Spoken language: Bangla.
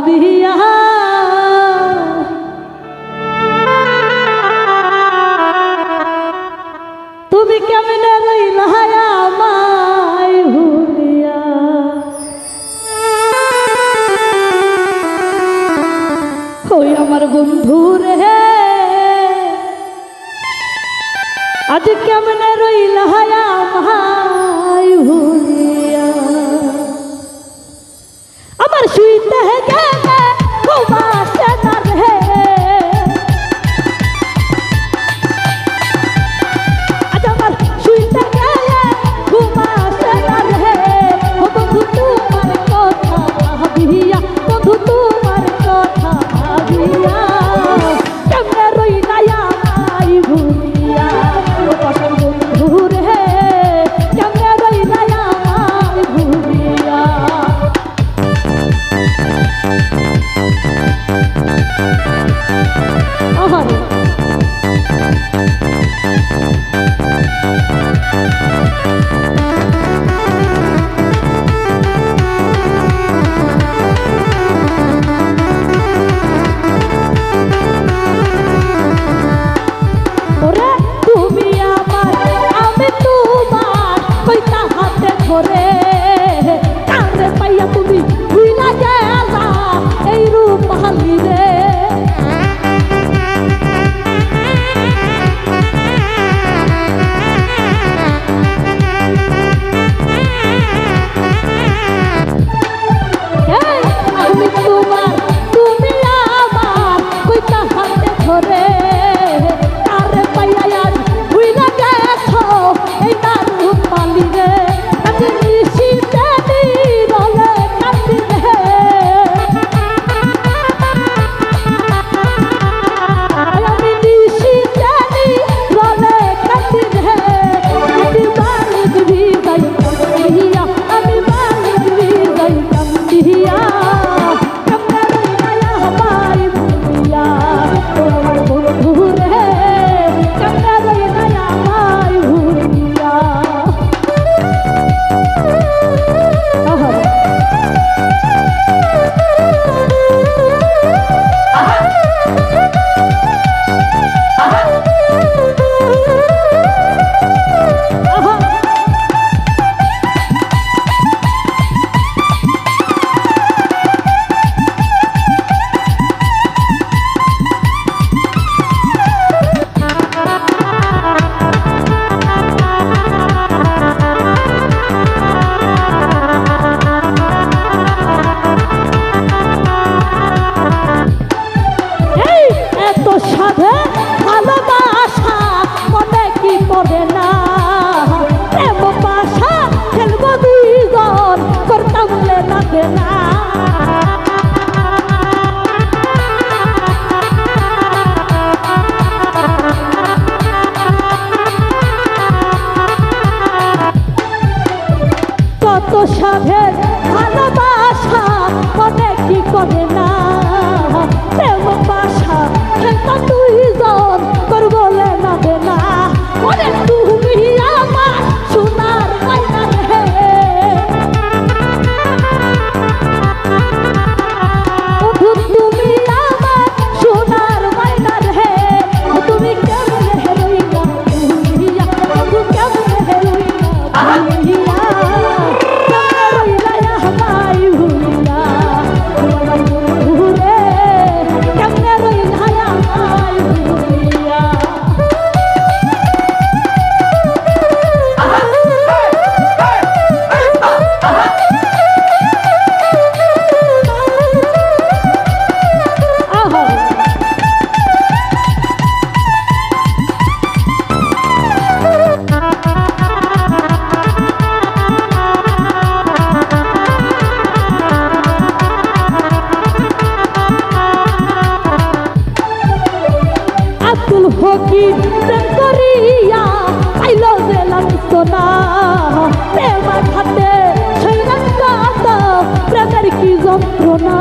ভাবিয়া। তুমি কেমন রইলা আমায় ভুলিয়া। ওই আমার বন্ধু রে আজ কেমন রইলা Oh. de ফকির প্রেম করিয়া আইল জেলা সোনা প্রেমা খাতে সৈরাঙ্গ প্রেমের কি যন্ত্রণা?